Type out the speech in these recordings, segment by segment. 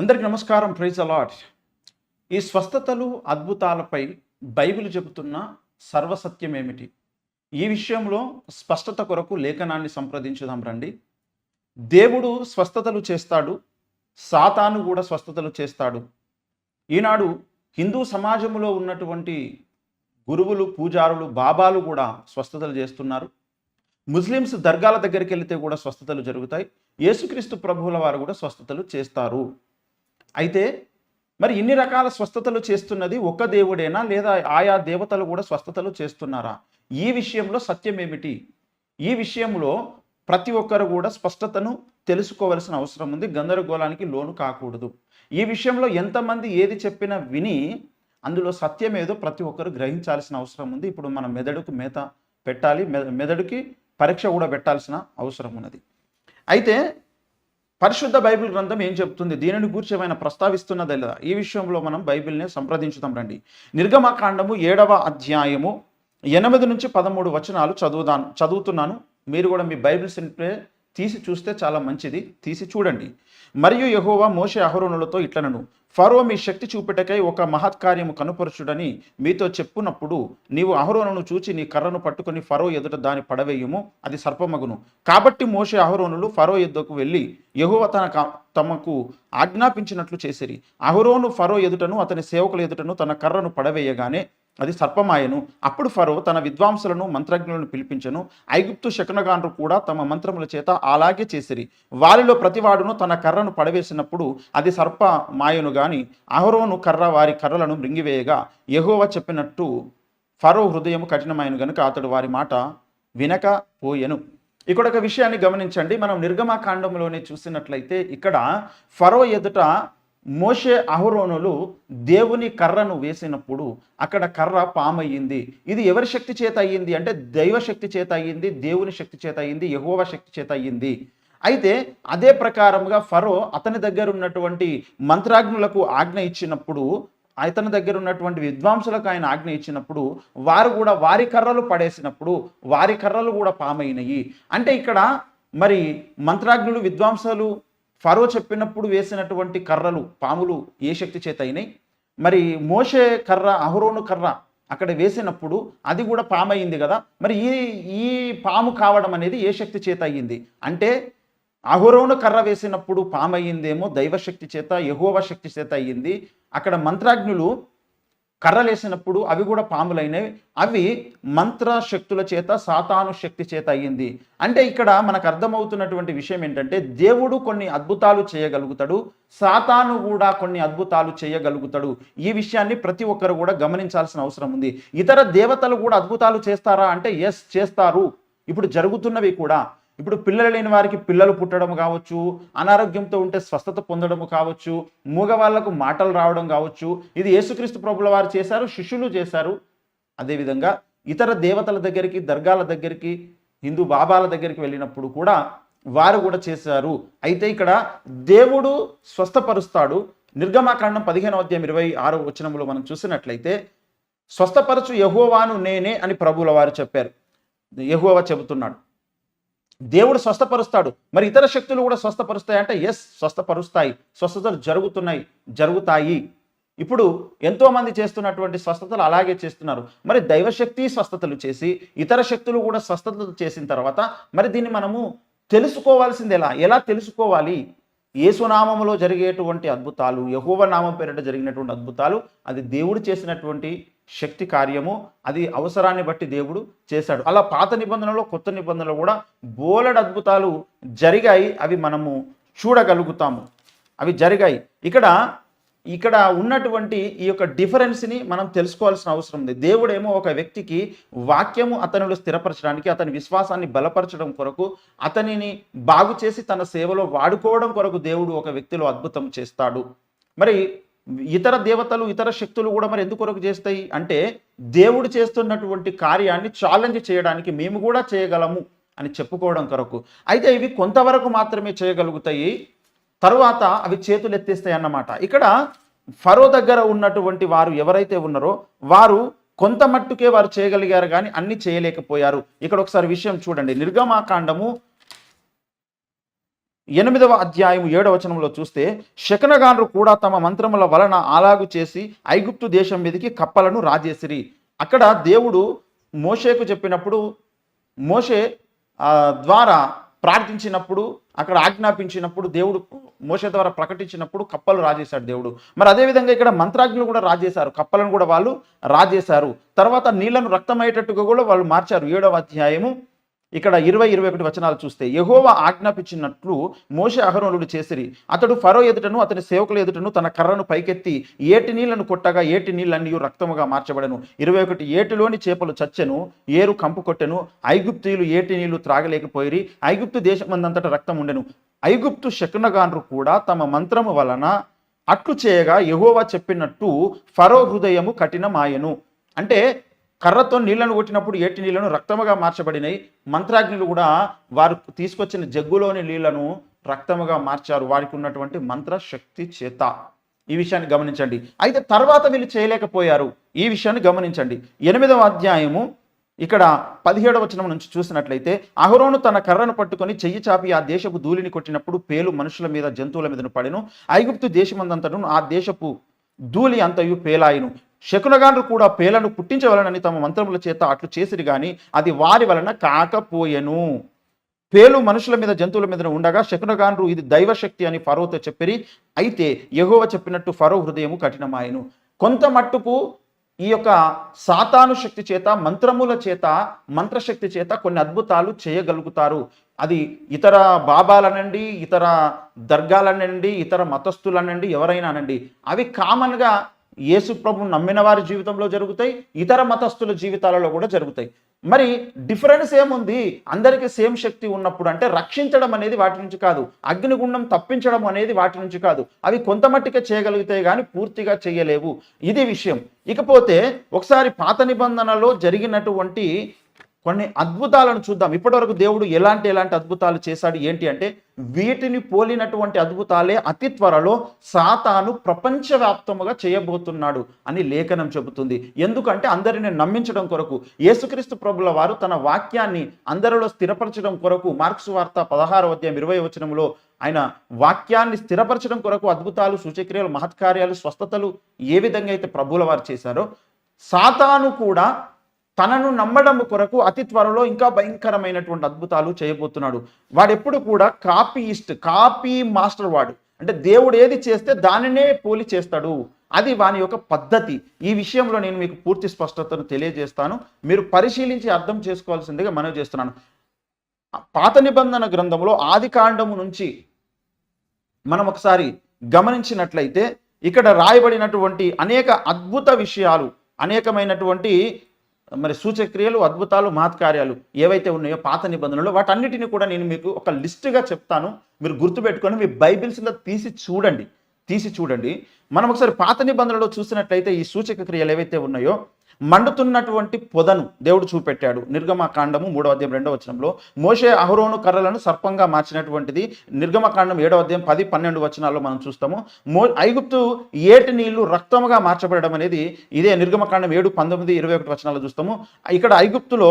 అందరికి నమస్కారం praise allot ఈ స్వస్థతలు అద్భుతాలపై బైబిల్ చెబుతున్న సర్వసత్యం ఏమిటి? ఈ విషయంలో స్పష్టత కొరకు లేఖనాన్ని సంప్రదించుదాం రండి. దేవుడు స్వస్థతలు చేస్తాడు సాతాను కూడా స్వస్థతలు చేస్తాడు. ఈనాడు హిందూ సమాజంలో ఉన్నటువంటి గురువులు పూజారులు బాబాలు కూడా స్వస్థతలు చేస్తున్నారు. ముస్లిమ్స్ దర్గాల దగ్గరికి వెళితే కూడా స్వస్థతలు జరుగుతాయి. యేసుక్రీస్తు ప్రభువుల వారు కూడా స్వస్థతలు చేస్తారు. అయితే మరి ఇన్ని రకాల స్వస్థతలు చేస్తున్నది ఒక దేవుడేనా? లేదా ఆయా దేవతలు కూడా స్వస్థతలు చేస్తున్నారా? ఈ విషయంలో సత్యం ఏమిటి? ఈ విషయంలో ప్రతి ఒక్కరు కూడా స్పష్టతను తెలుసుకోవలసిన అవసరం ఉంది. గందరగోళానికి లోను కాకూడదు. ఈ విషయంలో ఎంతమంది ఏది చెప్పినా విని అందులో సత్యం ఏదో ప్రతి ఒక్కరు గ్రహించాల్సిన అవసరం ఉంది. ఇప్పుడు మన మెదడుకు మేత పెట్టాలి. మెదడుకి పరీక్ష కూడా పెట్టాల్సిన అవసరం ఉన్నది. అయితే పరిశుద్ధ బైబిల్ గ్రంథం ఏం చెప్తుంది? దీనిని గురించి ఏమైనా ప్రస్తావిస్తున్నది లేదా? ఈ విషయంలో మనం బైబిల్ని సంప్రదించుదాం రండి. నిర్గమకాండము ఏడవ అధ్యాయము ఎనిమిది నుంచి పదమూడు వచనాలు చదువుదాను చదువుతున్నాను. మీరు కూడా మీ బైబిల్స్ ఇంటే తీసి చూస్తే చాలా మంచిది. తీసి చూడండి. మరియు యహోవా మోషే అహరోనులతో ఇట్లనను ఫరో మీ శక్తి చూపెటకై ఒక మహత్కార్యము కనుపరచుడని మీతో చెప్పునప్పుడు నీవు అహరోనును చూచి నీ కర్రను పట్టుకుని ఫరో ఎదుట దాని పడవేయము అది సర్పమగును. కాబట్టి మోషే అహరోనులు ఫరో ఎద్దుకు వెళ్ళి యహువ తన తమకు ఆజ్ఞాపించినట్లు చేసిరి. అహరోను ఫరో ఎదుటను అతని సేవకుల ఎదుటను తన కర్రను పడవేయగానే అది సర్పమాయను. అప్పుడు ఫరో తన విద్వాంసులను మంత్రజ్ఞులను పిలిపించను. ఐగుప్తు శకునగాండ్రు కూడా తమ మంత్రముల చేత అలాగే చేసిరి. వారిలో ప్రతివాడును తన కర్రను పడవేసినప్పుడు అది సర్ప మాయను గాని అహరోను కర్ర వారి కర్రలను మృంగివేయగా యెహోవా చెప్పినట్టు ఫరో హృదయము కఠినమైన గనుక అతడు వారి మాట వినకపోయెను ఇక్కడ ఒక విషయాన్ని గమనించండి. మనం నిర్గమకాండంలోనే చూసినట్లయితే ఇక్కడ ఫరో ఎదుట మోషే అహరోనులు దేవుని కర్రను వేసినప్పుడు అక్కడ కర్ర పామయ్యింది. ఇది ఎవరి శక్తి చేత అయ్యింది? అంటే దైవ శక్తి చేత అయ్యింది దేవుని శక్తి చేత అయ్యింది యహోవ శక్తి చేత అయ్యింది. అయితే అదే ప్రకారంగా ఫరో అతని దగ్గర ఉన్నటువంటి మంత్రాజ్ఞులకు ఆజ్ఞ ఇచ్చినప్పుడు అతని దగ్గర ఉన్నటువంటి విద్వాంసులకు ఆయన ఆజ్ఞ ఇచ్చినప్పుడు వారు కూడా వారి కర్రలు పడేసినప్పుడు వారి కర్రలు కూడా పామైనయి అంటే ఇక్కడ మరి మంత్రాజ్ఞులు విద్వాంసులు ఫరో చెప్పినప్పుడు వేసినటువంటి కర్రలు పాములు ఏ శక్తి చేత అయినాయి? మరి మోషే కర్ర అహరోను కర్ర అక్కడ వేసినప్పుడు అది కూడా పాము అయింది కదా? మరి ఈ ఈ పాము కావడం అనేది ఏ శక్తి చేత అయ్యింది? అంటే అహరోను కర్ర వేసినప్పుడు పామయ్యిందేమో దైవశక్తి చేత యహోవ శక్తి చేత అయ్యింది. అక్కడ మంత్రాజ్ఞులు కర్రలేసినప్పుడు అవి కూడా పాములైనవి. అవి మంత్ర శక్తుల చేత సాతాను శక్తి చేత అయ్యింది. అంటే ఇక్కడ మనకు అర్థమవుతున్నటువంటి విషయం ఏంటంటే దేవుడు కొన్ని అద్భుతాలు చేయగలుగుతాడు సాతాను కూడా కొన్ని అద్భుతాలు చేయగలుగుతాడు. ఈ విషయాన్ని ప్రతి ఒక్కరు కూడా గమనించాల్సిన అవసరం ఉంది. ఇతర దేవతలు కూడా అద్భుతాలు చేస్తారా? అంటే ఎస్ చేస్తారు. ఇప్పుడు జరుగుతున్నవి కూడా. ఇప్పుడు పిల్లలు లేని వారికి పిల్లలు పుట్టడం కావచ్చు అనారోగ్యంతో ఉంటే స్వస్థత పొందడం కావచ్చు మూగవాళ్ళకు మాటలు రావడం కావచ్చు ఇది యేసుక్రీస్తు ప్రభుల వారు చేశారు శిష్యులు చేశారు. అదేవిధంగా ఇతర దేవతల దగ్గరికి దర్గాల దగ్గరికి హిందూ బాబాల దగ్గరికి వెళ్ళినప్పుడు కూడా వారు కూడా చేశారు. అయితే ఇక్కడ దేవుడు స్వస్థపరుస్తాడు. నిర్గమాకాండం పదిహేనవ అధ్యాయం ఇరవై ఆరో వచనంలో మనం చూసినట్లయితే స్వస్థపరచు యహోవాను నేనే అని ప్రభువుల వారు చెప్పారు. యహోవా చెబుతున్నాడు. దేవుడు స్వస్థపరుస్తాడు. మరి ఇతర శక్తులు కూడా స్వస్థపరుస్తాయి అంటే ఎస్ స్వస్థపరుస్తాయి. స్వస్థతలు జరుగుతున్నాయి జరుగుతాయి. ఇప్పుడు ఎంతోమంది చేస్తున్నటువంటి స్వస్థతలు అలాగే చేస్తున్నారు. మరి దైవశక్తి స్వస్థతలు చేసి ఇతర శక్తులు కూడా స్వస్థతలు చేసిన తర్వాత మరి దీన్ని మనము తెలుసుకోవాల్సింది ఎలా ఎలా తెలుసుకోవాలి? యేసునామములో జరిగేటువంటి అద్భుతాలు యహోవ నామం పేరిట జరిగినటువంటి అద్భుతాలు అది దేవుడు చేసినటువంటి శక్తి కార్యము అది అవసరాన్ని బట్టి దేవుడు చేశాడు. అలా పాత నిబంధనలో కొత్త నిబంధనలో కూడా బోలెడు అద్భుతాలు జరిగాయి. అవి మనము చూడగలుగుతాము. అవి జరిగాయి. ఇక్కడ ఇక్కడ ఉన్నటువంటి ఈ యొక్క డిఫరెన్స్ని మనం తెలుసుకోవాల్సిన అవసరం ఉంది. దేవుడేమో ఒక వ్యక్తికి వాక్యము అతనిలో స్థిరపరచడానికి అతని విశ్వాసాన్ని బలపరచడం కొరకు అతనిని బాగు చేసి తన సేవలో వాడుకోవడం కొరకు దేవుడు ఒక వ్యక్తిలో అద్భుతం చేస్తాడు. మరి ఇతర దేవతలు ఇతర శక్తులు కూడా మరి ఎందుకొరకు చేస్తాయి? అంటే దేవుడు చేస్తున్నటువంటి కార్యాన్ని ఛాలెంజ్ చేయడానికి మేము కూడా చేయగలము అని చెప్పుకోవడం కొరకు. అయితే ఇవి కొంతవరకు మాత్రమే చేయగలుగుతాయి. తరువాత అవి చేతులు ఎత్తేస్తాయి అన్నమాట ఇక్కడ ఫరో దగ్గర ఉన్నటువంటి వారు ఎవరైతే ఉన్నారో వారు కొంత మట్టుకే వారు చేయగలిగారు కానీ అన్ని చేయలేకపోయారు. ఇక్కడ ఒకసారి విషయం చూడండి. నిర్గమాకాండము ఎనిమిదవ అధ్యాయం ఏడవ వచనంలో చూస్తే శకనగాన్లు కూడా తమ మంత్రముల వలన అలాగు చేసి ఐగుప్తు దేశం మీదకి కప్పలను రాజేసిరి. అక్కడ దేవుడు మోషేకు చెప్పినప్పుడు మోషే ద్వారా ప్రార్థించినప్పుడు అక్కడ ఆజ్ఞాపించినప్పుడు దేవుడు మోషే ద్వారా ప్రకటించినప్పుడు కప్పలు రాజేశాడు దేవుడు. మరి అదేవిధంగా ఇక్కడ మంత్రాజ్ఞులు కూడా రాజేశారు. కప్పలను కూడా వాళ్ళు రాజేశారు. తర్వాత నీళ్ళను రక్తమయ్యేటట్టుగా కూడా వాళ్ళు మార్చారు. ఏడవ అధ్యాయము ఇక్కడ ఇరవై ఇరవై ఒకటి వచనాలు చూస్తే యహోవ ఆజ్ఞాపించినట్లు మోషే అహరోనుడు చేసిరి. అతడు ఫరో ఎదుటను అతని సేవకుల ఎదుటను తన కర్రను పైకెత్తి ఏటి నీళ్ళను కొట్టగా ఏటి నీళ్ళన్నీ రక్తముగా మార్చబడను. ఇరవై ఒకటి ఏటిలోని చేపలు చచ్చెను ఏరు కంపు కొట్టెను ఐగుప్తీయులు ఏటి నీళ్ళు త్రాగలేకపోయిరి ఐగుప్తు దేశమందంతట రక్తం ఉండెను. ఐగుప్తు శకునగాన్రు కూడా తమ మంత్రము వలన అట్లు చేయగా యహోవా చెప్పినట్టు ఫరో హృదయము కఠినమాయను. అంటే కర్రతో నీళ్ళను కొట్టినప్పుడు ఏటి నీళ్ళను రక్తముగా మార్చబడినాయి. మంత్రాగ్నులు కూడా వారు తీసుకొచ్చిన జగ్గులోని నీళ్ళను రక్తముగా మార్చారు. వారికి ఉన్నటువంటి మంత్ర శక్తి చేత. ఈ విషయాన్ని గమనించండి. అయితే తర్వాత వీళ్ళు చేయలేకపోయారు. ఈ విషయాన్ని గమనించండి. ఎనిమిదవ అధ్యాయము ఇక్కడ పదిహేడవ వచనం నుంచి చూసినట్లయితే అహరోను తన కర్రను పట్టుకొని చెయ్యి చాపి ఆ దేశపు ధూళిని కొట్టినప్పుడు పేలు మనుషుల మీద జంతువుల మీదను పడెను. ఐగుప్తు దేశమందంతటను ఆ దేశపు ధూళి అంతయు పేలాయిను. శకునగాండ్రు కూడా పేలను పుట్టించవలనని తమ మంత్రముల చేత అట్లు చేసిరి గాని అది వారి వలన కాకపోయెను. పేలు మనుషుల మీద జంతువుల మీద ఉండగా శకునగాండ్రు ఇది దైవశక్తి అని ఫరోతో చెప్పిరి. అయితే ఎగువ చెప్పినట్టు ఫరో హృదయము కఠినమాయను. కొంత మట్టుకు ఈ యొక్క సాతాను శక్తి చేత మంత్రముల చేత మంత్రశక్తి చేత కొన్ని అద్భుతాలు చేయగలుగుతారు. అది ఇతర బాబాలనండి ఇతర దర్గాలనండి ఇతర మతస్థులనండి ఎవరైనా అనండి అవి కామన్గా యేసు ప్రభు నమ్మిన వారి జీవితంలో జరుగుతాయి ఇతర మతస్థుల జీవితాలలో కూడా జరుగుతాయి. మరి డిఫరెన్స్ ఏముంది? అందరికీ సేమ్ శక్తి ఉన్నప్పుడు అంటే రక్షించడం అనేది వాటి నుంచి కాదు అగ్నిగుండం తప్పించడం అనేది వాటి నుంచి కాదు. అవి కొంత మట్టికే చేయగలిగితే కానీ పూర్తిగా చేయలేవు. ఇది విషయం. ఇకపోతే ఒకసారి పాత నిబంధనలో జరిగినటువంటి కొన్ని అద్భుతాలను చూద్దాం. ఇప్పటివరకు దేవుడు ఎలాంటి ఎలాంటి అద్భుతాలు చేశాడు ఏంటి అంటే వీటిని పోలినటువంటి అద్భుతాలే అతి త్వరలో సాతాను ప్రపంచవ్యాప్తముగా చేయబోతున్నాడు అని లేఖనం చెబుతుంది. ఎందుకంటే అందరిని నమ్మించడం కొరకు యేసుక్రీస్తు ప్రభుల వారు తన వాక్యాన్ని అందరిలో స్థిరపరచడం కొరకు మార్క్స్ వార్త పదహారు అధ్యాయం ఇరవై వచనంలో ఆయన వాక్యాన్ని స్థిరపరచడం కొరకు అద్భుతాలు సూచక్రియలు మహత్కార్యాలు స్వస్థతలు ఏ విధంగా అయితే ప్రభుల వారు చేశారో సాతాను కూడా తనను నమ్మడం కొరకు అతి త్వరలో ఇంకా భయంకరమైనటువంటి అద్భుతాలు చేయబోతున్నాడు. వాడు ఎప్పుడు కూడా కాపీయిస్ట్ కాపీ మాస్టర్ వాడు. అంటే దేవుడు ఏది చేస్తే దానినే పోలి చేస్తాడు. అది వాని యొక్క పద్ధతి. ఈ విషయంలో నేను మీకు పూర్తి స్పష్టతను తెలియజేస్తాను. మీరు పరిశీలించి అర్థం చేసుకోవాల్సిందిగా మనవి చేస్తున్నాను. పాత నిబంధన గ్రంథంలో ఆది కాండము నుంచి మనం ఒకసారి గమనించినట్లయితే ఇక్కడ రాయబడినటువంటి అనేక అద్భుత విషయాలు అనేకమైనటువంటి మరి సూచక్రియలు అద్భుతాలు మహత్కార్యాలు ఏవైతే ఉన్నాయో పాత నిబంధనలు వాటన్నిటిని కూడా నేను మీకు ఒక లిస్టుగా చెప్తాను. మీరు గుర్తుపెట్టుకొని మీ బైబిల్స్లో తీసి చూడండి. తీసి చూడండి. మనం ఒకసారి పాత నిబంధనలో చూసినట్లయితే ఈ సూచక క్రియలు ఏవైతే ఉన్నాయో మండుతున్నటువంటి పొదను దేవుడు చూపెట్టాడు. నిర్గమకాండము మూడవ అధ్యాయం రెండవ వచనంలో మోషే అహరోను కర్రలను సర్పంగా మార్చినటువంటిది నిర్గమకాండం ఏడవ అధ్యాయం పది పన్నెండు వచనాల్లో మనం చూస్తాము. మో ఐగుప్తు ఏటి నీళ్ళు రక్తముగా మార్చబడడం అనేది ఇదే నిర్గమకాండం ఏడు పంతొమ్మిది ఇరవై ఒకటి వచనాల్లో చూస్తాము. ఇక్కడ ఐగుప్తులో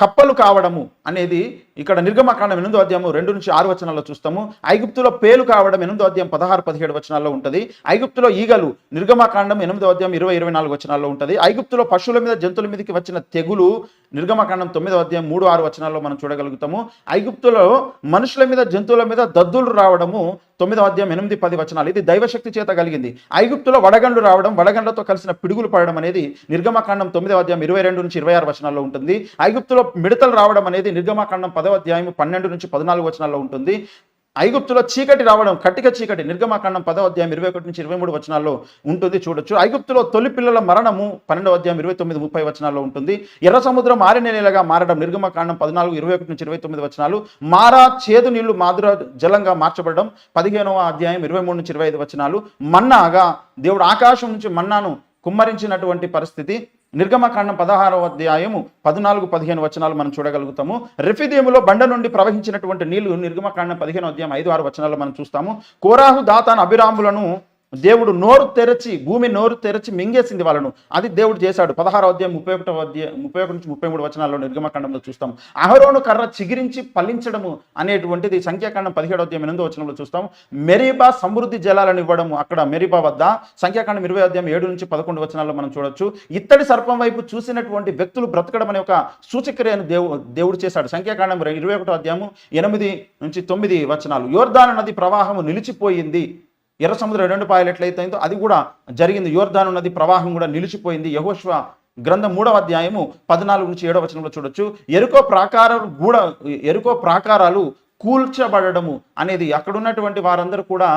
కప్పలు కావడము అనేది ఇక్కడ నిర్గమకాండం ఎనిమిదో అధ్యాయం రెండు నుంచి ఆరు వచనాల్లో చూస్తాము. ఐగుప్తులో పేలు కావడం ఎనిమిదో అధ్యాయం పదహారు పదిహేడు వచనాల్లో ఉంటుంది. ఐగుప్తులో ఈగలు నిర్గమకాండం ఎనిమిదో అధ్యాయం ఇరవై ఇరవై నాలుగు వచనాల్లో ఉంటుంది. ఐగుప్తులో పశువుల మీద జంతువుల మీదకి వచ్చిన తెగులు నిర్గమకాండం తొమ్మిదో అధ్యాయం మూడు ఆరు వచనాల్లో మనం చూడగలుగుతాము. ఐగుప్తులో మనుషుల మీద జంతువుల మీద దద్దులు రావడము తొమ్మిదో అధ్యాయం ఎనిమిది పది వచనాలు. ఇది దైవశక్తి చేత కలిగింది. ఐగుప్తులో వడగండ్లు రావడం వడగండ్లతో కలిసిన పిడుగులు పడడం అనేది నిర్గమకాండం తొమ్మిదో అధ్యాయం ఇరవై రెండు నుంచి ఇరవై ఆరు వచనాల్లో ఉంటుంది. ఐగుప్తులో మిడతలు రావడం అనేది నిర్గమకాండం పదవ అధ్యాయం పన్నెండు నుంచి పద్నాలుగు వచనాల్లో ఉంటుంది. ఐగుప్తులో చీకటి రావడం కట్టిక చీకటి నిర్గమాకాండం పదవ అధ్యాయం ఇరవై ఒకటి నుంచి ఇరవై మూడు వచనాల్లో ఉంటుంది చూడొచ్చు. ఐగుప్తులో తొలి పిల్లల మరణము పన్నెండవ అధ్యాయం ఇరవై తొమ్మిది ముప్పై వచనాల్లో ఉంటుంది. ఎర్ర సముద్రం మారిన నేలగా మారడం నిర్గమాకాండం పద్నాలుగు ఇరవై ఒకటి నుంచి ఇరవై తొమ్మిది వచనాలు. మారా చేదు నీళ్ళు మాధుర జలంగా మార్చబడడం పదిహేనవ అధ్యాయం ఇరవై మూడు నుంచి ఇరవై ఐదు వచనాలు. మన్నాగా దేవుడు ఆకాశం నుంచి మన్నాను కుమ్మరించినటువంటి పరిస్థితి. నిర్గమకాండం పదహారవ అధ్యాయము పద్నాలుగు పదిహేను వచనాలు మనం చూడగలుగుతాము. రెఫిదేములో బండ నుండి ప్రవహించినటువంటి నీళ్ళు నిర్గమకాండం పదిహేను అధ్యాయం ఐదు ఆరు వచనాలు మనం చూస్తాము. కోరాహు దాతాన్ అభిరాములను దేవుడు నోరు తెరచి భూమి నోరు తెరచి మింగేసింది వాళ్ళను. అది దేవుడు చేశాడు. పదహారో అధ్యాయం ముప్పై ఒకటో అధ్యాయం ముప్పై ఒకటి నుంచి ముప్పై మూడు వచనాల్లో నిర్గమకాండంలో చూస్తాం. అహరోను కర్ర చిగిరించి ఫలించడము అనేటువంటిది సంఖ్యాకాండం పదిహేడో అధ్యాయం ఎనిమిదో వచనంలో చూస్తాం. మెరీబా సమృద్ధి జలాలను ఇవ్వడము అక్కడ మెరీబా వద్ద. సంఖ్యాకాండం ఇరవై అధ్యాయం ఏడు నుంచి పదకొండు వచనాల్లో మనం చూడొచ్చు. ఇత్తడి సర్పం వైపు చూసినటువంటి వ్యక్తులు బ్రతకడం అనే ఒక సూచక్రియను దేవు దేవుడు చేశాడు. సంఖ్యాకాండం ఇరవై ఒకటో అధ్యాయము ఎనిమిది నుంచి తొమ్మిది వచనాలు. యోర్ధాన నది ప్రవాహము నిలిచిపోయింది. ఎర్ర సముద్రం రెండు పాయలు ఎట్లయితే అది కూడా జరిగింది. యోర్ధాను నది ప్రవాహం కూడా నిలిచిపోయింది. యహోశ్వ గ్రంథం మూడవ అధ్యాయము పద్నాలుగు నుంచి ఏడవ వచనంలో చూడొచ్చు. ఎరుకో ప్రాకారాలు గూడ ఎరుకో ప్రాకారాలు కూల్చబడము అనేది అక్కడ ఉన్నటువంటి వారందరూ కూడా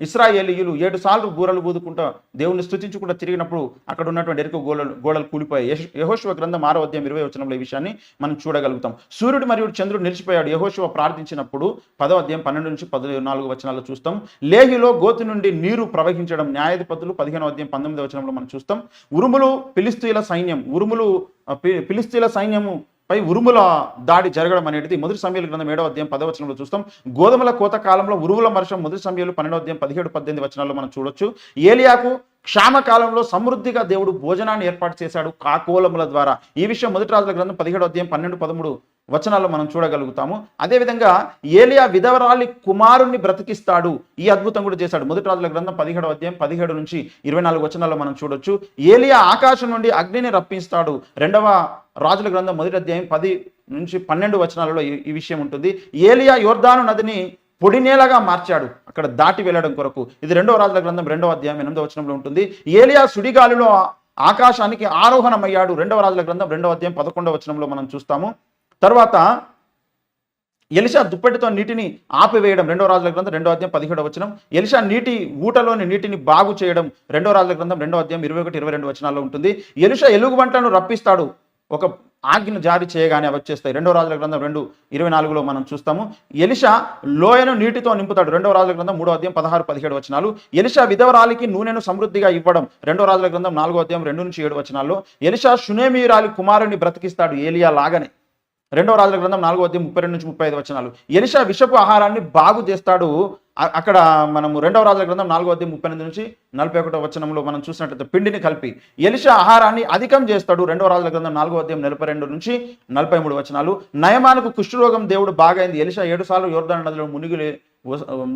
ఇస్రాయేలీయులు ఏడు సార్లు బూరలు బూదుకుంటా దేవుని స్థుతించుకుంటూ తిరిగినప్పుడు అక్కడ ఉన్నటువంటి ఎరుక గోడలు గోడలు కూలిపోయాయి. యహోశివ గ్రంథం ఆరో అధ్యాయం ఇరవై వచనంలో ఈ విషయాన్ని మనం చూడగలుగుతాం. సూర్యుడు మరియు చంద్రుడు నిలిచిపోయాడు. యహోశివ ప్రార్థించినప్పుడు పదో అధ్యాయం పన్నెండు నుంచి పద్నాలుగు వచనాల్లో చూస్తాం. లేహిలో గోతి నుండి నీరు ప్రవహించడం న్యాయాధిపతులు పదిహేనో అధ్యాయం పంతొమ్మిది వచనంలో మనం చూస్తాం. ఉరుములు పిలిస్తీల సైన్యం ఉరుములు పిలిస్తీల సైన్యము పై ఉరుముల దాడి జరగడం అనేది మొదటి సమయాల గ్రంథం ఏడవ అధ్యాయం పదవ వచనంలో చూస్తాం. గోధుమల కోత కాలంలో ఉరువుల వర్షం మొదటి సమయాలు పన్నెండవ అధ్యాయం పదిహేడు పద్దెనిమిది వచనాల్లో మనం చూడొచ్చు. ఏలియాకు క్షామకాలంలో సమృద్ధిగా దేవుడు భోజనాన్ని ఏర్పాటు చేశాడు కాకోలముల ద్వారా. ఈ విషయం మొదటి రాజుల గ్రంథం పదిహేడు అధ్యాయం పన్నెండు పదమూడు వచనాల్లో మనం చూడగలుగుతాము. అదేవిధంగా ఏలియా విధవరాలి కుమారుణ్ణి బ్రతికిస్తాడు. ఈ అద్భుతం కూడా చేశాడు. మొదటి రాజుల గ్రంథం పదిహేడు అధ్యాయం పదిహేడు నుంచి ఇరవై నాలుగు వచనాల్లో మనం చూడొచ్చు. ఏలియా ఆకాశం నుండి అగ్నిని రప్పిస్తాడు. రెండవ రాజుల గ్రంథం మొదటి అధ్యాయం పది నుంచి పన్నెండు వచనాలలో ఈ- విషయం ఉంటుంది. ఏలియా యోర్దాను నదిని పొడి నేలగా మార్చాడు. అక్కడ దాటి వెళ్ళడం కొరకు. ఇది రెండవ రాజుల గ్రంథం రెండవ అధ్యాయం ఎనిమిదవ వచనంలో ఉంటుంది. ఏలియా సుడిగాలిలో ఆకాశానికి ఆరోహణమయ్యాడు. రెండవ రాజుల గ్రంథం రెండవ అధ్యాయం పదకొండవ వచనంలో మనం చూస్తాము. తర్వాత ఎలిషా దుప్పటితో నీటిని ఆపివేయడం రెండో రాజుల గ్రంథం రెండో అధ్యాయం పదిహేడవ వచనం. ఎలిషా నీటి ఊటలోని నీటిని బాగు చేయడం రెండో రాజుల గ్రంథం రెండో అధ్యాయం ఇరవై ఒకటి ఇరవై రెండు వచనాల్లో ఉంటుంది. ఎలిషా ఎలుగుబంట్లను రప్పిస్తాడు. ఒక ఆజ్ఞను జారీ చేయగానే అవి వచ్చేస్తాయి. రెండో రాజుల గ్రంథం రెండు ఇరవై నాలుగులో మనం చూస్తాము. ఎలిషా లోయను నీటితో నింపుతాడు. రెండో రాజుల గ్రంథం మూడో అధ్యాయం పదహారు పదిహేడు వచనాలు. ఎలిషా విధవరాలికి నూనెను సమృద్ధిగా ఇవ్వడం రెండో రాజుల గ్రంథం నాలుగో అధ్యాయం రెండు నుంచి ఏడు వచనాల్లో. ఎలిషా షునేమీరాలి కుమారుని బ్రతికిస్తాడు ఏలియా లాగనే. రెండవ రాజుల గ్రంథం నాలుగో అధ్యాయం ముప్పై రెండు నుంచి ముప్పై ఐదు వచనాలు. ఎలిషా విషపు ఆహారాన్ని బాగు చేస్తాడు. అక్కడ మనము రెండవ రాజుల గ్రంథం నాలుగో అధ్యాయం ముప్పై ఎనిమిది నుంచి నలభై ఒకటో వచనంలో మనం చూసినట్లయితే పిండిని కలిపి ఎలిషా ఆహారాన్ని అధికం చేస్తాడు. రెండవ రాజుల గ్రంథం నాలుగో అధ్యాయం నలభై రెండు నుంచి నలభై మూడు వచనాలు. నయమానికి కుష్ఠరోగం దేవుడు బాగైంది. ఎలిషా ఏడు సార్లు యోర్ధన నదిలో మునిగిలే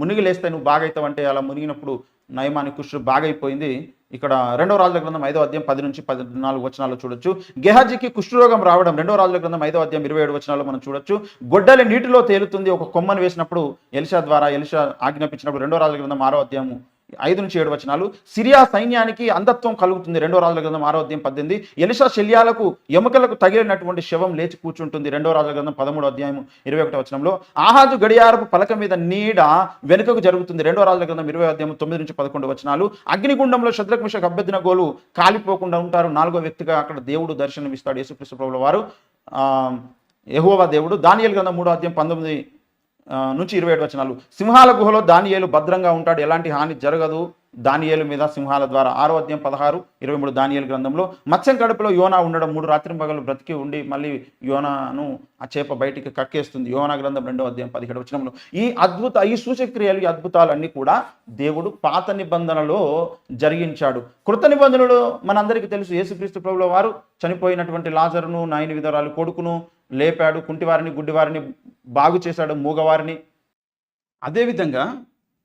మునిగిలేస్తే నువ్వు బాగైతావు అంటే అలా మునిగినప్పుడు నయమానికి కుష్ఠు బాగైపోయింది. ఇక్కడ రెండో రాజుల గ్రంథం ఐదో అధ్యాయం పది నుంచి పద్నాలుగు వచనాలు చూడొచ్చు. గెహాజీకి కుష్ఠరోగం రావడం రెండో రాజుల గ్రంథం ఐదో అధ్యాయం ఇరవై ఏడు వచనాలు మనం చూడొచ్చు. గొడ్డలి నీటిలో తేలుతుంది ఒక కొమ్మను వేసినప్పుడు ఎలిషా ద్వారా ఎలిషా ఆజ్ఞాపించినప్పుడు రెండో రాజుల గ్రంథం ఆరో అధ్యాయము ఐదు నుంచి ఏడు వచనాలు. సిరియా సైన్యానికి అంధత్వం కలుగుతుంది. రెండో రాజుల గ్రంథం ఆరో అధ్యాయం పద్దెనిమిది. ఎలిషా శల్యాలకు ఎముకలకు తగిలినటువంటి శవం లేచి కూర్చుంటుంది. రెండో రాజుల గ్రంథం పదమూడు అధ్యాయం ఇరవై ఒకటి వచనంలో. ఆహాజు గడియారపు పలక మీద నీడ వెనుకకు జరుగుతుంది. రెండో రాజుల గ్రంథం ఇరవై అధ్యాయం తొమ్మిది నుంచి పదకొండు వచనాలు. అగ్నిగుండంలో శత్రుఘ్న అభ్యర్థిన గోలు కాలిపోకుండా ఉంటారు. నాలుగో వ్యక్తిగా అక్కడ దేవుడు దర్శనమిస్తాడు. యేసుక్రీస్తు ప్రభుల వారు. ఆ, దేవుడు. దానియల్ గ్రంథం మూడో అధ్యాయం పంతొమ్మిది నుంచి ఇరవై ఏడు వచనాలు సింహాల గుహలో దానియేలు భద్రంగా ఉంటాడు. ఎలాంటి హాని జరగదు. దానియేలు మీద సింహాల ద్వారా ఆరో అధ్యాయం పదహారు ఇరవై మూడు దానియేలు గ్రంథంలో మత్స్యం కడుపులో యోనా ఉండడం మూడు రాత్రి పగలు బ్రతికి ఉండి మళ్ళీ యోనాను ఆ చేప బయటికి కక్కేస్తుంది. యోనా గ్రంథం రెండో అధ్యాయం పదిహేడు వచనంలో. ఈ అద్భుత ఈ సూచక్రియలు ఈ అద్భుతాలన్నీ కూడా దేవుడు పాత నిబంధనలో జరిగించాడు. కృత నిబంధనలో మనందరికీ తెలుసు. యేసుక్రీస్తు ప్రభుల వారు చనిపోయినటువంటి లాజరును నాయని విధరాలు కొడుకును లేపాడు. కుంటివారిని గుడ్డివారిని బాగు చేశాడు. మూగవారిని. అదేవిధంగా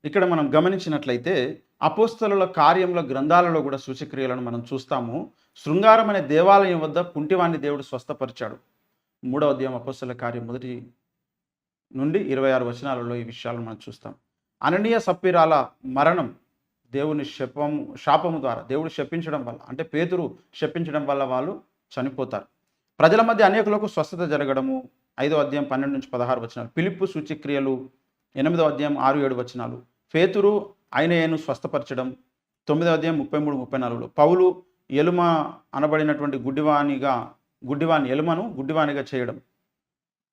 ఇక్కడ మనం గమనించినట్లయితే అపోస్తలుల కార్యముల గ్రంథాలలో కూడా సూచక్రియలను మనం చూస్తాము. శృంగారం అనే దేవాలయం వద్ద కుంటివాణ్ణి దేవుడు స్వస్థపరిచాడు. మూడవ అధ్యాయం అపోస్తల కార్యం మొదటి నుండి ఇరవై ఆరు వచనాలలో ఈ విషయాలను మనం చూస్తాం. అననీయ సప్పిరాల మరణం దేవుని శపము శాపము ద్వారా దేవుడు శపించడం వల్ల అంటే పేతురు శపించడం వల్ల వాళ్ళు చనిపోతారు. ప్రజల మధ్య అనేకులకు స్వస్థత జరగడము ఐదో అధ్యాయం పన్నెండు నుంచి పదహారు వచనాలు. పిలుపు సూచిక్రియలు ఎనిమిదో అధ్యాయం ఆరు ఏడు వచనాలు. పేతురు ఆయనను స్వస్థపరచడం. తొమ్మిదో అధ్యాయం ముప్పై మూడు ముప్పై నాలుగులో పౌలు ఎలుమ అనబడినటువంటి గుడ్డివానిగా గుడ్డివాని ఎలుమను గుడ్డివానిగా చేయడం.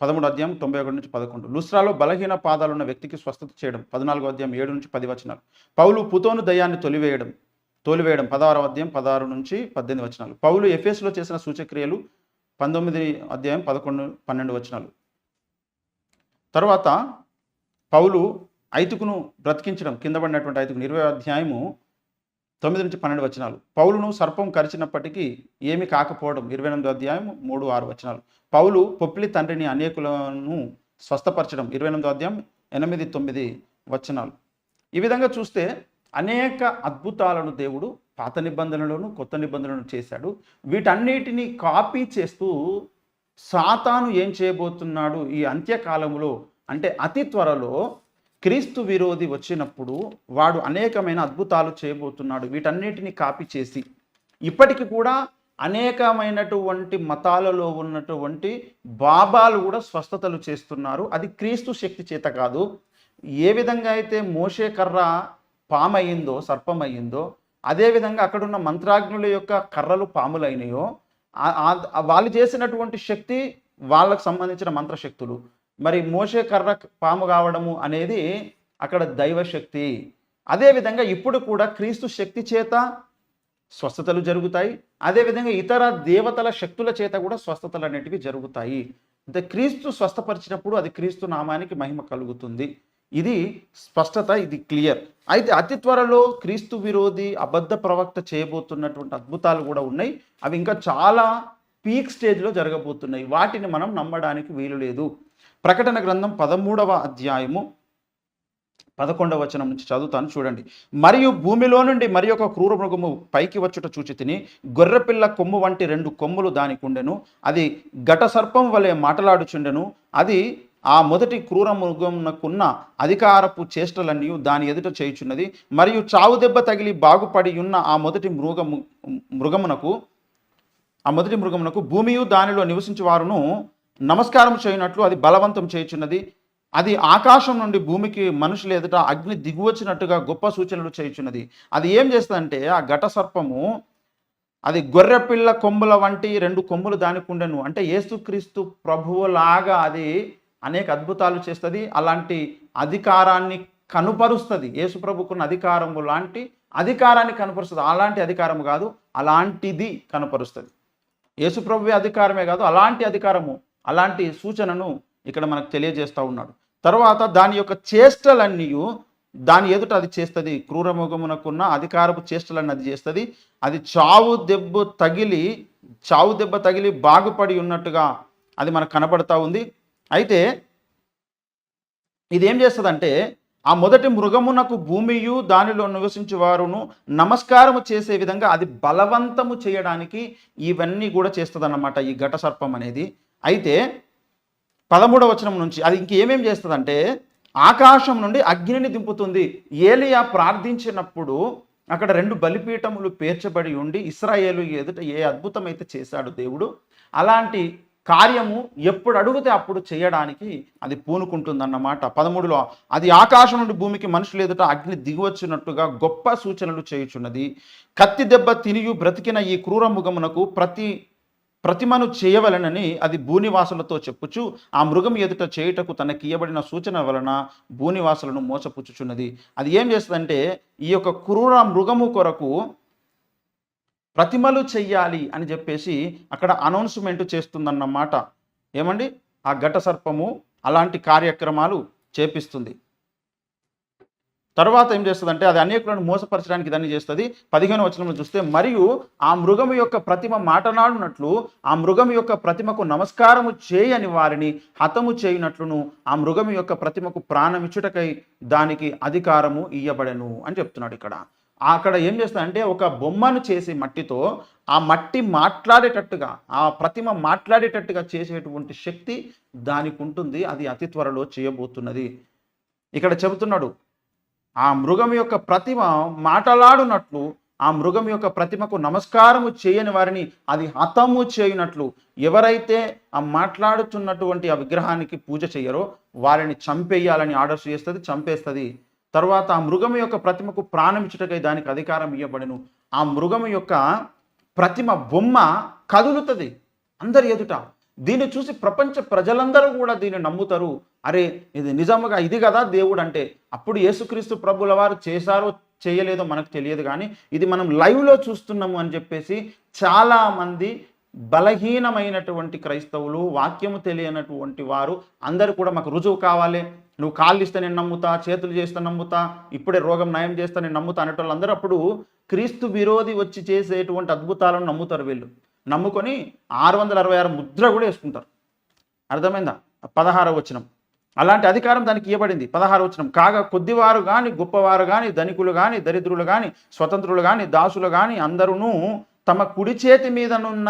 పదమూడు అధ్యాయం తొంభై ఒకటి నుంచి పదకొండు. లుస్రాలో బలహీన పాదాలున్న వ్యక్తికి స్వస్థత చేయడం. పద్నాలుగో అధ్యాయం ఏడు నుంచి పది వచనాలు. పౌలు పుతోను దయాన్ని తొలివేయడం తోలివేయడం. పదహారో అధ్యాయం పదహారు నుంచి పద్దెనిమిది వచనాలు. పౌలు ఎఫ్ఎస్లో చేసిన సూచక్రియలు పంతొమ్మిది అధ్యాయం పదకొండు పన్నెండు వచనాలు. తర్వాత పౌలు ఐతుకును బ్రతికించడం కింద పడినటువంటి ఐతుకును. ఇరవై అధ్యాయము తొమ్మిది నుంచి పన్నెండు వచనాలు. పౌలును సర్పం కరిచినప్పటికీ ఏమి కాకపోవడం. ఇరవై ఎనిమిది అధ్యాయం మూడు ఆరు వచనాలు. పౌలు పొప్పిలి తండ్రిని అనేకులను స్వస్థపరచడం. ఇరవై ఎనిమిది అధ్యాయం ఎనిమిది తొమ్మిది వచనాలు. ఈ విధంగా చూస్తే అనేక అద్భుతాలను దేవుడు పాత నిబంధనలను కొత్త నిబంధనలను చేశాడు. వీటన్నిటిని కాపీ చేస్తూ సాతాను ఏం చేయబోతున్నాడు ఈ అంత్యకాలంలో? అంటే అతి త్వరలో క్రీస్తు విరోధి వచ్చినప్పుడు వాడు అనేకమైన అద్భుతాలు చేయబోతున్నాడు. వీటన్నిటిని కాపీ చేసి ఇప్పటికి కూడా అనేకమైనటువంటి మతాలలో ఉన్నటువంటి బాబాలు కూడా స్వస్థతలు చేస్తున్నారు. అది క్రీస్తు శక్తి చేత కాదు. ఏ విధంగా అయితే మోషే కర్ర పామయ్యిందో సర్పమయ్యిందో అదేవిధంగా అక్కడున్న మంత్రాగ్నుల యొక్క కర్రలు పాములైనయో వాళ్ళు చేసినటువంటి శక్తి వాళ్ళకు సంబంధించిన మంత్రశక్తులు. మరి మోషే కర్ర పాము కావడము అనేది అక్కడ దైవశక్తి. అదేవిధంగా ఇప్పుడు కూడా క్రీస్తు శక్తి చేత స్వస్థతలు జరుగుతాయి. అదేవిధంగా ఇతర దేవతల శక్తుల చేత కూడా స్వస్థతలు అనేటివి జరుగుతాయి. అంటే క్రీస్తు స్వస్థపరిచినప్పుడు అది క్రీస్తు నామానికి మహిమ కలుగుతుంది. ఇది స్పష్టత ఇది క్లియర్. అయితే అతి త్వరలో క్రీస్తు విరోధి అబద్ధ ప్రవక్త చేయబోతున్నటువంటి అద్భుతాలు కూడా ఉన్నాయి. అవి ఇంకా చాలా పీక్ స్టేజ్లో జరగబోతున్నాయి. వాటిని మనం నమ్మడానికి వీలు లేదు. ప్రకటన గ్రంథం పదమూడవ అధ్యాయము పదకొండవ వచనం నుంచి చదువుతాను చూడండి. మరియు భూమిలో నుండి మరి ఒక క్రూర మృగము పైకి వచ్చుట చూచి తిని గొర్రెపిల్ల కొమ్ము వంటి రెండు కొమ్ములు దానికి ఉండెను. అది ఘట సర్పం వలె మాటలాడుచుండెను. అది ఆ మొదటి క్రూర మృగమునకున్న అధికారపు చేష్టలన్నీ దాని ఎదుట చేయుచున్నది. మరియు చావు దెబ్బ తగిలి బాగుపడి ఉన్న ఆ మొదటి మృగము మృగమునకు ఆ మొదటి మృగమునకు భూమియు దానిలో నివసించే వారును నమస్కారం చేయనట్లు అది బలవంతం చేయుచున్నది. అది ఆకాశం నుండి భూమికి మనుషులు ఎదుట అగ్ని దిగువచ్చినట్టుగా గొప్ప సూచనలు చేయుచున్నది. అది ఏం చేస్తుందంటే ఆ ఘట సర్పము అది గొర్రెపిల్ల కొమ్ముల వంటి రెండు కొమ్ములు దానికి ఉండెను అంటే యేసుక్రీస్తు ప్రభువులాగా అది అనేక అద్భుతాలు చేస్తుంది. అలాంటి అధికారాన్ని కనుపరుస్తుంది. యేసు ప్రభుకున్న అధికారము లాంటి అధికారాన్ని కనుపరుస్తుంది. అలాంటి అధికారం కాదు అలాంటిది కనపరుస్తుంది. యేసుప్రభువే అధికారమే కాదు అలాంటి అధికారము అలాంటి సూచనను ఇక్కడ మనకు తెలియజేస్తూ ఉన్నాడు. తర్వాత దాని యొక్క చేష్టలన్నీ దాని ఎదుట అది చేస్తుంది క్రూరముఖమునకున్న అధికారపు చేష్టలన్నీ అది చేస్తుంది అది చావు దెబ్బ తగిలి చావు దెబ్బ తగిలి బాగుపడి ఉన్నట్టుగా అది మనకు కనబడతా ఉంది. అయితే ఇదేం చేస్తుందంటే ఆ మొదటి మృగమునకు భూమియు దానిలో నివసించే వారును నమస్కారము చేసే విధంగా అది బలవంతము చేయడానికి ఇవన్నీ కూడా చేస్తుంది ఈ ఘట సర్పం అనేది. అయితే పదమూడవ వచనం నుంచి అది ఇంకేమేం చేస్తుందంటే ఆకాశం నుండి అగ్నిని దింపుతుంది. ఏలియా ప్రార్థించినప్పుడు అక్కడ రెండు బలిపీఠములు పేర్చబడి ఉండి ఇస్రాయేలు ఎదుట ఏ అద్భుతం అయితే చేశాడు దేవుడు అలాంటి కార్యము ఎప్పుడు అడిగితే అప్పుడు చేయడానికి అది పూనుకుంటుందన్నమాట. పదమూడులో అది ఆకాశం నుండి భూమికి మనుషులు ఎదుట అగ్ని దిగువచ్చినట్టుగా గొప్ప సూచనలు చేయుచున్నది. కత్తి దెబ్బ తినియు బ్రతికిన ఈ క్రూర మృగమునకు ప్రతి ప్రతిమను చేయవలనని అది భూనివాసులతో చెప్పుచు ఆ మృగం ఎదుట చేయుటకు తనకియబడిన సూచన వలన భూనివాసులను మోసపుచ్చుచున్నది. అది ఏం చేస్తుందంటే ఈ యొక్క క్రూర మృగము కొరకు ప్రతిమలు చెయ్యాలి అని చెప్పేసి అక్కడ అనౌన్స్మెంట్ చేస్తుందన్నమాట. ఏమండి? ఆ ఘట సర్పము అలాంటి కార్యక్రమాలు చేపిస్తుంది. తర్వాత ఏం చేస్తుందంటే అది అనేకులను మోసపరచడానికి దాన్ని చేస్తుంది. పదిహేను వచనంలో చూస్తే మరియు ఆ మృగము యొక్క ప్రతిమ మాటనాడునట్లు ఆ మృగము యొక్క ప్రతిమకు నమస్కారము చేయని వారిని హతము చేయునట్లును ఆ మృగము యొక్క ప్రతిమకు ప్రాణమిచ్చుటకై దానికి అధికారము ఇయ్యబడెను అని చెప్తున్నాడు ఇక్కడ. అక్కడ ఏం చేస్తుందంటే ఒక బొమ్మను చేసి మట్టితో ఆ మట్టి మాట్లాడేటట్టుగా ఆ ప్రతిమ మాట్లాడేటట్టుగా చేసేటువంటి శక్తి దానికి ఉంటుంది అది అతి త్వరలో చేయబోతున్నది. ఇక్కడ చెబుతున్నాడు ఆ మృగం యొక్క ప్రతిమ మాటలాడునట్లు ఆ మృగం యొక్క ప్రతిమకు నమస్కారము చేయని వారిని అది హతము చేయునట్లు ఎవరైతే ఆ మాట్లాడుతున్నటువంటి ఆ విగ్రహానికి పూజ చేయరో వారిని చంపేయాలని ఆర్డర్స్ చేస్తుంది చంపేస్తుంది. తర్వాత ఆ మృగం యొక్క ప్రతిమకు ప్రాణం ఇచ్చుటకై దానికి అధికారం ఇవ్వబడను ఆ మృగం యొక్క ప్రతిమ బొమ్మ కదులుతుంది అందరి ఎదుట. దీన్ని చూసి ప్రపంచ ప్రజలందరూ కూడా దీన్ని నమ్ముతారు. అరే ఇది నిజముగా ఇది కదా దేవుడు అంటే. అప్పుడు యేసుక్రీస్తు ప్రభుల వారు చేశారో చేయలేదో మనకు తెలియదు కానీ ఇది మనం లైవ్లో చూస్తున్నాము అని చెప్పేసి చాలామంది బలహీనమైనటువంటి క్రైస్తవులు వాక్యము తెలియనటువంటి వారు అందరూ కూడా మాకు రుజువు కావాలి. నువ్వు కాళ్ళు ఇస్తే నేను నమ్ముతా చేతులు చేస్తే నమ్ముతా ఇప్పుడే రోగం నయం చేస్తా నేను నమ్ముతా అనేటోళ్ళు అందరూ అప్పుడు క్రీస్తు విరోధి వచ్చి చేసేటువంటి అద్భుతాలను నమ్ముతారు వీళ్ళు. నమ్ముకొని ఆరు వందల అరవై ఆరు ముద్ర కూడా వేసుకుంటారు. అర్థమైందా? పదహార వచనం. అలాంటి అధికారం దానికి ఇవ్వబడింది. పదహార వచనం. కాగా కొద్దివారు కానీ గొప్పవారు కానీ ధనికులు కానీ దరిద్రులు కానీ స్వతంత్రులు కానీ దాసులు కానీ అందరూ తమ కుడి చేతి మీదనున్న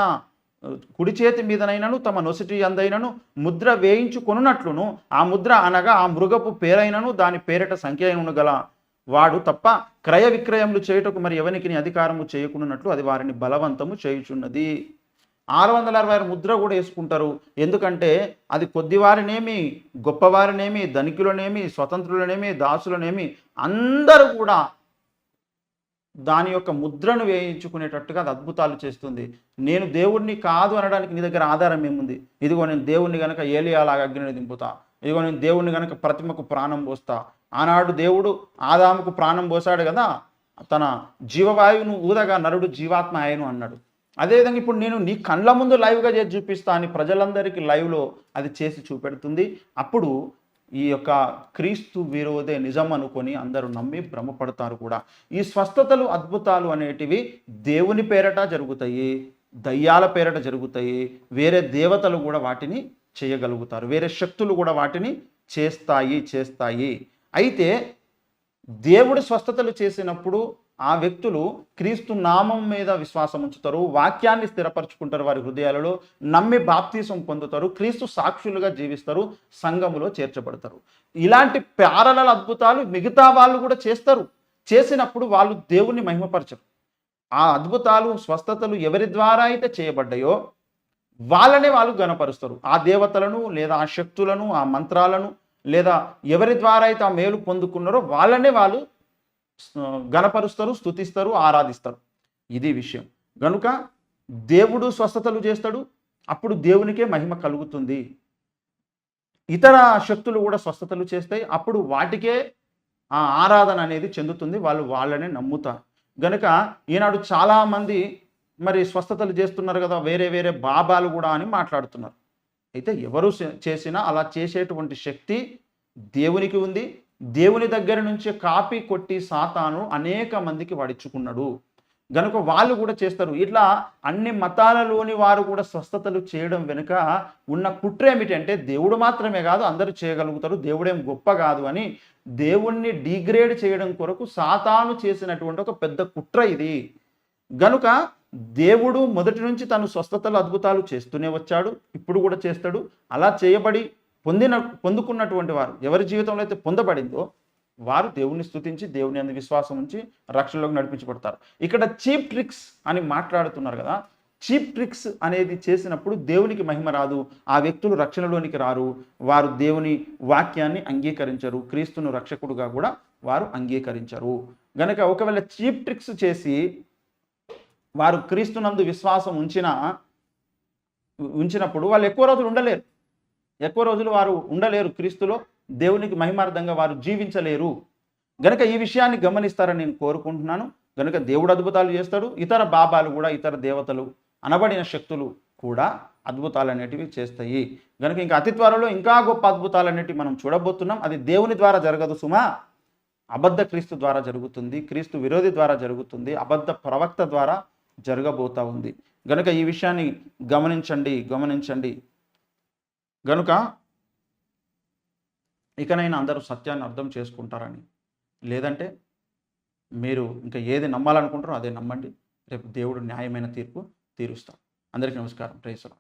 కుడి చేతి మీదనైనను తమ నొసటి అందైనను ముద్ర వేయించుకొనున్నట్లును ఆ ముద్ర అనగా ఆ మృగపు పేరైనను దాని పేరిట సంఖ్య గల వాడు తప్ప క్రయ విక్రయములు చేయుటకు మరి ఎవరికి అధికారము చేయకున్నట్లు అది వారిని బలవంతము చేయుచున్నది. ఆరు వందల అరవై ఆరు ముద్ర కూడా వేసుకుంటారు. ఎందుకంటే అది కొద్దివారినేమి గొప్పవారినేమి ధనికులనేమి స్వతంత్రులనేమి దాసులనేమి అందరూ కూడా దాని యొక్క ముద్రను వేయించుకునేటట్టుగా అది అద్భుతాలు చేస్తుంది. నేను దేవుణ్ణి కాదు అనడానికి నీ దగ్గర ఆధారం ఏముంది? ఇదిగో నేను దేవుణ్ణి కనుక ఏలియాలాగా అగ్నిని దింపుతా. ఇదిగో నేను దేవుణ్ణి గనక ప్రతిమకు ప్రాణం పోస్తా. ఆనాడు దేవుడు ఆదాముకు ప్రాణం పోసాడు కదా తన జీవవాయువును ఊదగా నరుడు జీవాత్మ ఆయను అన్నాడు. అదేవిధంగా ఇప్పుడు నేను నీ కళ్ళ ముందు లైవ్గా చేసి చూపిస్తా అని ప్రజలందరికీ లైవ్లో అది చేసి చూపెడుతుంది. అప్పుడు ఈ యొక్క క్రీస్తు విరోధే నిజం అనుకొని అందరూ నమ్మి భ్రమపడతారు కూడా. ఈ స్వస్థతలు అద్భుతాలు అనేటివి దేవుని పేరట జరుగుతాయి దయ్యాల పేరట జరుగుతాయి వేరే దేవతలు కూడా వాటిని చేయగలుగుతారు. వేరే శక్తులు కూడా వాటిని చేస్తాయి చేస్తాయి. అయితే దేవుడు స్వస్థతలు చేసినప్పుడు ఆ వ్యక్తులు క్రీస్తు నామం మీద విశ్వాసం ఉంచుతారు వాక్యాన్ని స్థిరపరచుకుంటారు వారి హృదయాలలో నమ్మి బాప్తీసం పొందుతారు క్రీస్తు సాక్షులుగా జీవిస్తారు సంఘములో చేర్చబడతారు. ఇలాంటి ప్యారల అద్భుతాలు మిగతా వాళ్ళు కూడా చేస్తారు. చేసినప్పుడు వాళ్ళు దేవుణ్ణి మహిమపరచరు. ఆ అద్భుతాలు స్వస్థతలు ఎవరి ద్వారా అయితే చేయబడ్డాయో వాళ్ళనే వాళ్ళు గనపరుస్తారు ఆ దేవతలను లేదా ఆ శక్తులను ఆ మంత్రాలను లేదా ఎవరి ద్వారా అయితే ఆ మేలు పొందుకున్నారో వాళ్ళనే వాళ్ళు గనపరుస్తారు స్థుతిస్తారు ఆరాధిస్తారు. ఇది విషయం. గనుక దేవుడు స్వస్థతలు చేస్తాడు అప్పుడు దేవునికే మహిమ కలుగుతుంది. ఇతర శక్తులు కూడా స్వస్థతలు చేస్తాయి అప్పుడు వాటికే ఆ ఆరాధన అనేది చెందుతుంది వాళ్ళు వాళ్ళనే నమ్ముతారు. గనుక ఈనాడు చాలామంది మరి స్వస్థతలు చేస్తున్నారు కదా వేరే వేరే బాబాలు కూడా అని మాట్లాడుతున్నారు. అయితే ఎవరు చేసినా అలా చేసేటువంటి శక్తి దేవునికి ఉంది. దేవుని దగ్గర నుంచి కాపీ కొట్టి సాతాను అనేక మందికి వాడిచ్చుకున్నాడు. గనుక వాళ్ళు కూడా చేస్తారు. ఇట్లా అన్ని మతాలలోని వారు కూడా స్వస్థతలు చేయడం వెనుక ఉన్న కుట్ర ఏమిటంటే దేవుడు మాత్రమే కాదు అందరూ చేయగలుగుతారు. దేవుడేం గొప్ప కాదు అని దేవుణ్ణి డిగ్రేడ్ చేయడం కొరకు సాతాను చేసినటువంటి ఒక పెద్ద కుట్ర ఇది. గనుక దేవుడు మొదటి నుంచి తను స్వస్థతలు అద్భుతాలు చేస్తూనే వచ్చాడు. ఇప్పుడు కూడా చేస్తాడు. అలా చేయబడి పొందిన పొందుకున్నటువంటి వారు ఎవరి జీవితంలో అయితే పొందబడిందో వారు దేవుని స్థుతించి దేవుని అందు విశ్వాసం ఉంచి రక్షణలోకి నడిపించబడతారు. ఇక్కడ చీప్ ట్రిక్స్ అని మాట్లాడుతున్నారు కదా. చీప్ ట్రిక్స్ అనేది చేసినప్పుడు దేవునికి మహిమ రాదు. ఆ వ్యక్తులు రక్షణలోనికి రారు. వారు దేవుని వాక్యాన్ని అంగీకరించరు. క్రీస్తును రక్షకుడుగా కూడా వారు అంగీకరించరు. గనక ఒకవేళ చీప్ ట్రిక్స్ చేసి వారు క్రీస్తునందు విశ్వాసం ఉంచిన ఉంచినప్పుడు వాళ్ళు ఎక్కువ రోజులు ఉండలేరు. ఎక్కువ రోజులు వారు ఉండలేరు క్రీస్తులో. దేవునికి మహిమార్థంగా వారు జీవించలేరు. గనక ఈ విషయాన్ని గమనిస్తారని నేను కోరుకుంటున్నాను. గనక దేవుడు అద్భుతాలు చేస్తాడు. ఇతర బాబాలు కూడా ఇతర దేవతలు అనబడిన శక్తులు కూడా అద్భుతాలు అనేటివి చేస్తాయి. గనుక ఇంకా అతి త్వరలో ఇంకా గొప్ప అద్భుతాలు అనేటివి మనం చూడబోతున్నాం. అది దేవుని ద్వారా జరగదు సుమా. అబద్ధ క్రీస్తు ద్వారా జరుగుతుంది. క్రీస్తు విరోధి ద్వారా జరుగుతుంది. అబద్ధ ప్రవక్త ద్వారా జరగబోతా ఉంది. గనుక ఈ విషయాన్ని గమనించండి గమనించండి. గనుక ఇకనైనా అందరూ సత్యాన్ని అర్థం చేసుకుంటారని. లేదంటే మీరు ఇంకా ఏది నమ్మాలనుకుంటారో అదే నమ్మండి. రేపు దేవుడు న్యాయమైన తీర్పు తీరుస్తాడు. అందరికీ నమస్కారం. ప్రేసలం